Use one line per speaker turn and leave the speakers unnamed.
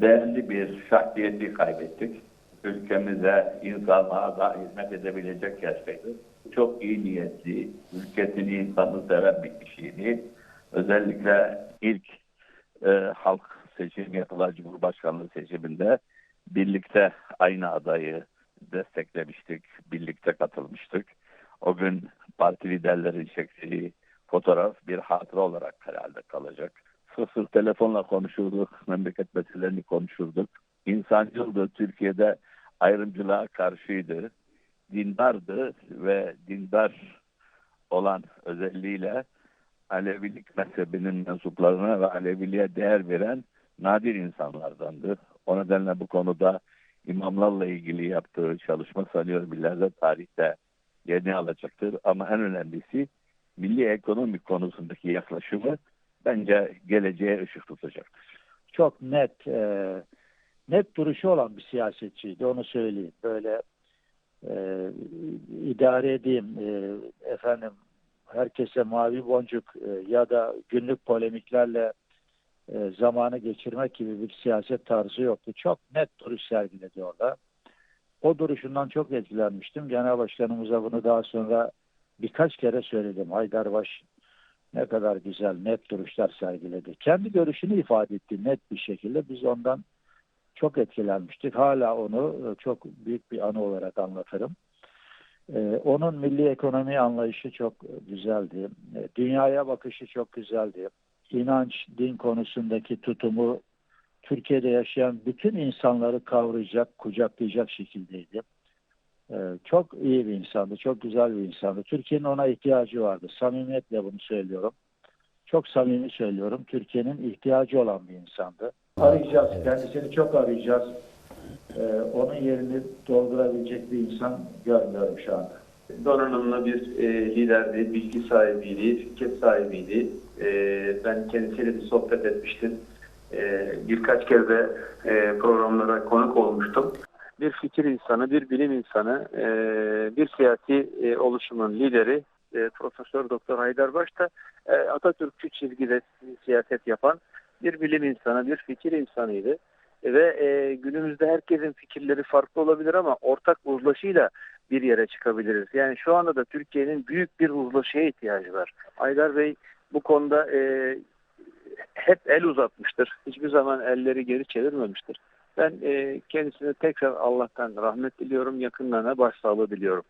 değerli bir şahsiyeti kaybettik. Ülkemize, insanlığa da hizmet edebilecek yaştaydı. Çok iyi niyetli, ülkesini, insanı seven bir kişiydi. Özellikle ilk e, halk seçimi yapılan Cumhurbaşkanlığı seçiminde birlikte aynı adayı desteklemiştik, birlikte katılmıştık. O gün parti liderlerin çektiği fotoğraf bir hatıra olarak herhalde kalacak. Sık telefonla konuşurduk, memleket meselelerini konuşurduk. İnsancıldı, Türkiye'de ayrımcılığa karşıydı, dindardı ve dindar olan özelliğiyle Alevilik mezhebinin mensuplarına ve Aleviliğe değer veren nadir insanlardandı. O nedenle bu konuda imamlarla ilgili yaptığı çalışma sanıyorum ileride tarihte yerini alacaktır. Ama en önemlisi milli ekonomi konusundaki yaklaşımı bence geleceğe ışık tutacaktır.
çok net e, net duruşu olan bir siyasetçiydi onu söyleyeyim. Böyle e, idare edeyim e, efendim herkese mavi boncuk e, ya da günlük polemiklerle e, zamanı geçirmek gibi bir siyaset tarzı yoktu. Çok net duruş sergiledi orada. O duruşundan çok etkilenmiştim. Genel Başkanımıza bunu daha sonra birkaç kere söyledim. Haydarbaş ne kadar güzel net duruşlar sergiledi. Kendi görüşünü ifade etti net bir şekilde. Biz ondan çok etkilenmiştik. Hala onu e, çok büyük bir anı olarak anlatırım. Ee, onun milli ekonomi anlayışı çok güzeldi. Ee, Dünyaya bakışı çok güzeldi. İnanç, din konusundaki tutumu Türkiye'de yaşayan bütün insanları kavrayacak, kucaklayacak şekildeydi. Ee, Çok iyi bir insandı, çok güzel bir insandı. Türkiye'nin ona ihtiyacı vardı. Samimiyetle bunu söylüyorum. Çok samimi söylüyorum. Türkiye'nin ihtiyacı olan bir insandı. Arayacağız, kendisini çok arayacağız. Ee, onun yerini doldurabilecek bir insan görmüyorum şu anda.
donanımlı bir e, liderdi, bilgi sahibiydi, fikir sahibiydi. E, ben kendisiyle bir sohbet etmiştim. E, birkaç kez de e, programlara konuk olmuştum. Bir fikir insanı, bir bilim insanı, e, bir siyasi e, oluşumun lideri e, Profesör Doktor Haydar Baş da Atatürkçü çizgide siyaset yapan bir bilim insanı, bir fikir insanıydı. Ve günümüzde herkesin fikirleri farklı olabilir ama ortak uzlaşıyla bir yere çıkabiliriz. Yani şu anda da Türkiye'nin büyük bir uzlaşıya ihtiyacı var. Aydar Bey bu konuda hep el uzatmıştır. Hiçbir zaman elleri geri çevirmemiştir. Ben e, kendisine tekrar Allah'tan rahmet diliyorum, yakınlarına başsağlığı diliyorum.